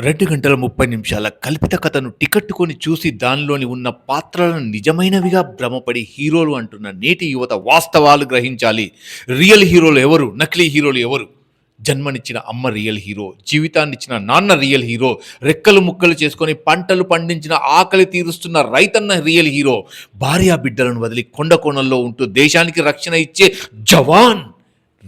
రెండు గంటల ముప్పై నిమిషాల కల్పిత కథను టికెట్ చూసి దానిలోని ఉన్న పాత్రలను నిజమైనవిగా భ్రమపడి హీరోలు అంటున్న నేటి యువత వాస్తవాలు గ్రహించాలి. రియల్ హీరోలు ఎవరు? నకిలీ హీరోలు ఎవరు? జన్మనిచ్చిన అమ్మ రియల్ హీరో జీవితాన్నిచ్చిన నాన్న రియల్ హీరో రెక్కలు ముక్కలు చేసుకొని పంటలు పండించిన ఆకలి తీరుస్తున్న రైతన్న రియల్ హీరో భార్యా బిడ్డలను వదిలి కొండ కోణంలో ఉంటూ దేశానికి రక్షణ ఇచ్చే జవాన్.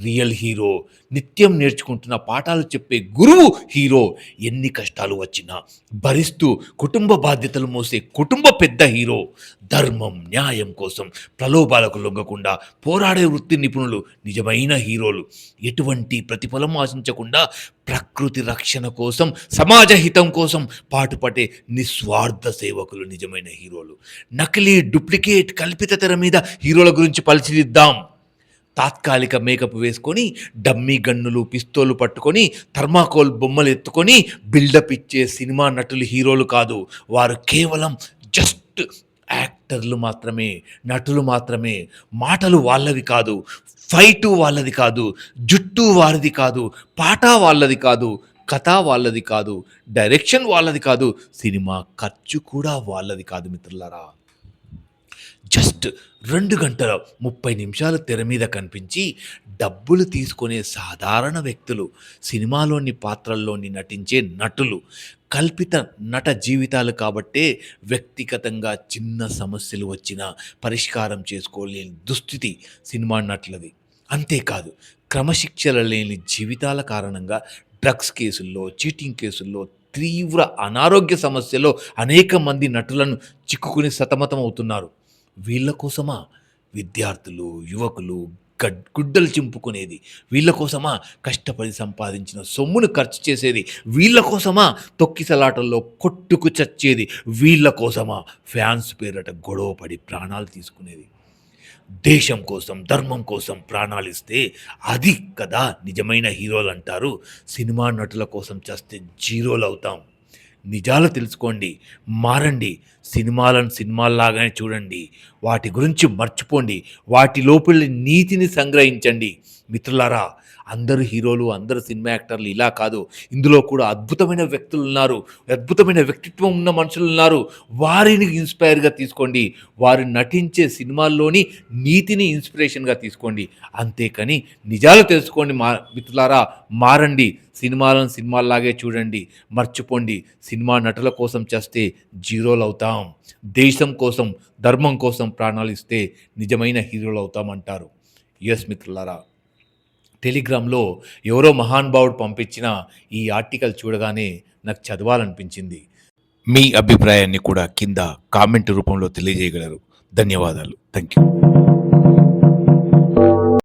రియల్ హీరో నిత్యం నేర్చుకుంటున్న పాఠాలు చెప్పే గురువు హీరో. ఎన్ని కష్టాలు వచ్చినా భరిస్తూ కుటుంబ బాధ్యతలు మోసే కుటుంబ పెద్ద హీరో. ధర్మం న్యాయం కోసం ప్రలోభాలకు లొంగకుండా పోరాడే వృత్తి నిపుణులు నిజమైన హీరోలు. ఎటువంటి ప్రతిఫలం ఆశించకుండా ప్రకృతి రక్షణ కోసం సమాజ హితం కోసం పాటుపడే నిస్వార్థ సేవకులు నిజమైన హీరోలు. నకిలీ డూప్లికేట్ కల్పిత తెర మీద హీరోల గురించి పరిశీలిద్దాం. తాత్కాలిక మేకప్ వేసుకొని డమ్మీ గన్నులు పిస్తోలు పట్టుకొని థర్మాకోల్ బొమ్మలు ఎత్తుకొని బిల్డప్ ఇచ్చే సినిమా నటులు హీరోలు కాదు. వారు కేవలం జస్ట్ యాక్టర్లు మాత్రమే నటులు మాత్రమే. మాటలు వాళ్ళవి కాదు ఫైటు వాళ్ళది కాదు జుట్టు వారిది కాదు పాట వాళ్ళది కాదు కథ వాళ్ళది కాదు డైరెక్షన్ వాళ్ళది కాదు సినిమా ఖర్చు కూడా వాళ్ళది కాదు మిత్రులారా. జస్ట్ రెండు గంటల ముప్పై నిమిషాలు తెర మీద కనిపించి డబ్బులు తీసుకునే సాధారణ వ్యక్తులు సినిమాలోని పాత్రల్లోని నటించే నటులు కల్పిత నట జీవితాలు కాబట్టే వ్యక్తిగతంగా చిన్న సమస్యలు వచ్చినా పరిష్కారం చేసుకోలేని దుస్థితి సినిమా నటులది. అంతేకాదు క్రమశిక్షణ లేని జీవితాల కారణంగా డ్రగ్స్ కేసుల్లో చీటింగ్ కేసుల్లో తీవ్ర అనారోగ్య సమస్యలో అనేక మంది నటులను చిక్కుకుని సతమతం అవుతున్నారు వీళ్ళ కోసమా? విద్యార్థులు యువకులు గడ్ గుడ్డలు చింపుకునేది. వీళ్ళ కోసమా? కష్టపడి సంపాదించిన సొమ్మును ఖర్చు చేసేది. వీళ్ళ కోసమా? తొక్కిసలాటల్లో కొట్టుకు చచ్చేది. వీళ్ళ కోసమా? ఫ్యాన్స్ పేరట గొడవపడి ప్రాణాలు తీసుకునేది. దేశం కోసం ధర్మం కోసం ప్రాణాలు ఇస్తే అది కదా నిజమైన హీరోలు అంటారు సినిమా నటుల కోసం చేస్తే జీరోలు అవుతాం నిజాలు తెలుసుకోండి మారండి. సినిమాలను సినిమాల్లాగానే చూడండి. వాటి గురించి మర్చిపోండి. వాటి లోపలి నీతిని సంగ్రహించండి. మిత్రులారా అందరు హీరోలు అందరు సినిమా యాక్టర్లు ఇలా కాదు. ఇందులో కూడా అద్భుతమైన వ్యక్తులు ఉన్నారు. అద్భుతమైన వ్యక్తిత్వం ఉన్న మనుషులు ఉన్నారు. వారిని ఇన్స్పైర్గా తీసుకోండి. వారు నటించే సినిమాల్లోని నీతిని ఇన్స్పిరేషన్గా తీసుకోండి. అంతేకాని నిజాలు తెలుసుకోండి మా మిత్రులారా. మారండి. సినిమాలను సినిమాల్లాగే చూడండి. మర్చిపోండి. సినిమా నటుల కోసం చేస్తే జీరోలు అవుతాం దేశం కోసం ధర్మం కోసం ప్రాణాలు ఇస్తే నిజమైన హీరోలు అవుతామంటారు ఎస్ మిత్రులారా. టెలిగ్రామ్లో ఎవరో మహానుభావుడు పంపించిన ఈ ఆర్టికల్ చూడగానే నాకు చదవాలనిపించింది. మీ అభిప్రాయాన్ని కూడా కింద కామెంట్ రూపంలో తెలియజేయగలరు. ధన్యవాదాలు. Thank you